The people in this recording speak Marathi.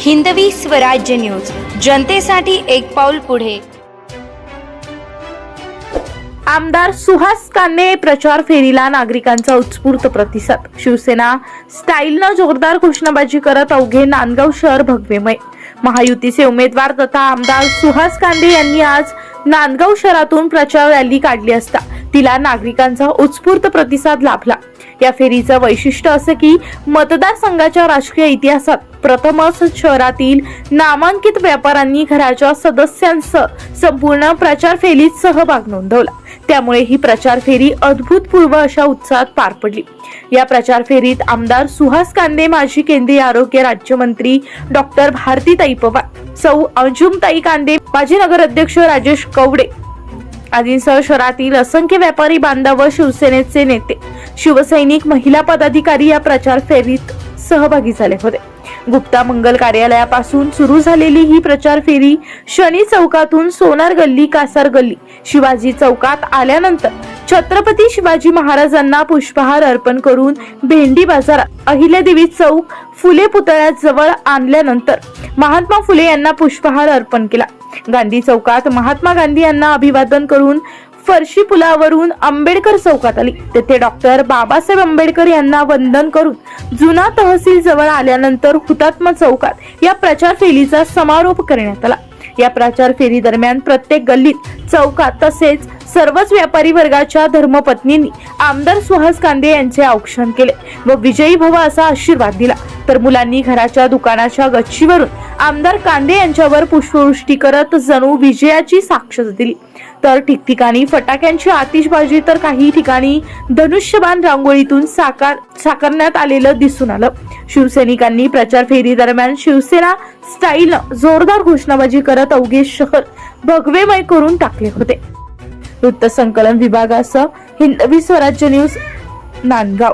हिंदवी स्वराज्य न्यूज. जनतेसाठी एक पाऊल पुढे. आमदार सुहास कांदे प्रचार फेरीला नागरिकांचा उत्स्फूर्त प्रतिसाद. शिवसेना स्टाईलनं जोरदार घोषणाबाजी करत अवघे नांदगाव शहर भगवेमय. महायुतीचे उमेदवार तथा आमदार सुहास कांदे यांनी आज नांदगाव शहरातून प्रचार रॅली काढली असता तिला नागरिकांचा उत्स्फूर्त प्रतिसाद लाभला. या फेरीचं वैशिष्ट्य असं की मतदारसंघाच्या राजकीय इतिहासात प्रथमच शहरातील नामांकित व्यापाऱ्यांनी घराच्या सदस्यांसह संपूर्ण प्रचार फेरीत सहभाग नोंदवला. त्यामुळे ही प्रचार फेरी अद्भुतपूर्व अशा उत्साहात पार पडली. या प्रचार फेरीत आमदार सुहास कांदे माजी केंद्रीय आरोग्य राज्यमंत्री डॉक्टर भारतीताई पवार सौ अंजुमताई कांदे माजी नगराध्यक्ष राजेश कवडे आदींसह शहरातील असंख्य व्यापारी बांधव व शिवसेनेचे नेते शिवसैनिक महिला पदाधिकारी या प्रचार फेरीत सहभागी झाले होते. गुप्ता मंगल कार्यालयापासून सुरू झालेली ही प्रचार फेरी शनी चौकातून सोनार गल्ली कासार गल्ली शिवाजी चौकात आल्यानंतर छत्रपती शिवाजी महाराजांना पुष्पहार अर्पण करून भेंडी बाजारात अहिल्यादेवी चौक फुले पुतळ्याजवळ आणल्यानंतर महात्मा फुले यांना पुष्पहार अर्पण केला. गांधी चौकात महात्मा गांधी यांना अभिवादन करून फरशी पुलावरून आंबेडकर चौकात आली. तेथे डॉक्टर बाबासाहेब आंबेडकर यांना वंदन करून जुना तहसील जवळ आल्यानंतर हुतात्मा चौकात या प्रचार फेरीचा समारोप करण्यात आला. या प्रचार फेरी दरम्यान प्रत्येक गल्लीत चौकात तसेच सर्वच व्यापारी वर्गाच्या धर्मपत्नींनी आमदार सुहास कांदे यांचे औक्षण केले व विजयी भव असा आशीर्वाद दिला. तर मुलांनी घराच्या दुकानाच्या गच्चीवरून आमदार कांदे यांच्यावर पुष्पवृष्टी करत जणू विजयाची साक्ष दिली तर ठिकठिकाणी फटाक्यांची आतिषबाजी तर काही ठिकाणी धनुष्यबाण रांगोळीतून साकार साकारण्यात आलेलं दिसून आलं. शिवसैनिकांनी प्रचार फेरी दरम्यान शिवसेना स्टाईल जोरदार घोषणाबाजी करत अवघे शहर भगवेमय करून टाकले होते. वृत्त संकलन विभागासह हिंदवी स्वराज्य न्यूज नांदगाव.